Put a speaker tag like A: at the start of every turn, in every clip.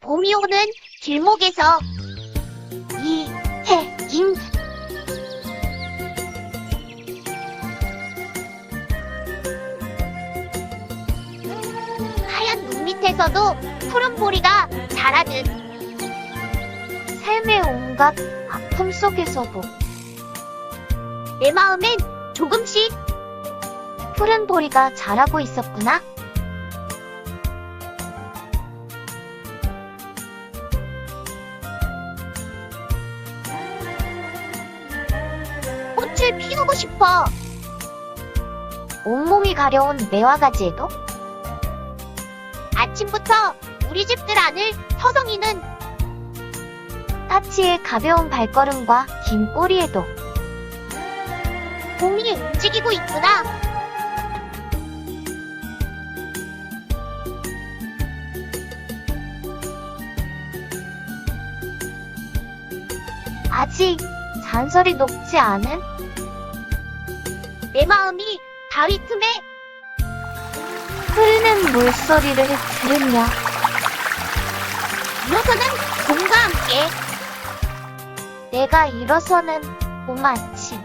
A: 봄이 오는 길목에서 이해인 하얀 눈 밑에서도 푸른 보리가 자라는 삶의 온갖 아픔 속에서도 내 마음엔 조금씩 푸른 보리가 자라고 있었구나. 꽃을 피우고 싶어. 온몸이 가려운 매화 가지에도 아침부터 우리 집들 안을 서성이는 타치의 가벼운 발걸음과 긴 꼬리에도 봄이 움직이고 있구나. 아직 잔설이 녹지 않은 내 마음이 바위 틈에 흐르는 물소리를 들으며 일어서는 봄과 함께 내가 일어서는 봄 아침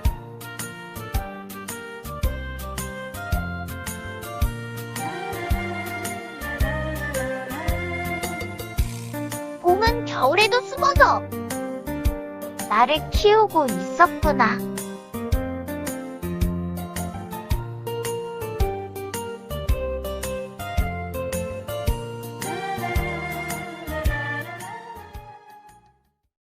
A: 봄은 겨울에도 숨어서 나를 키우고 있었구나.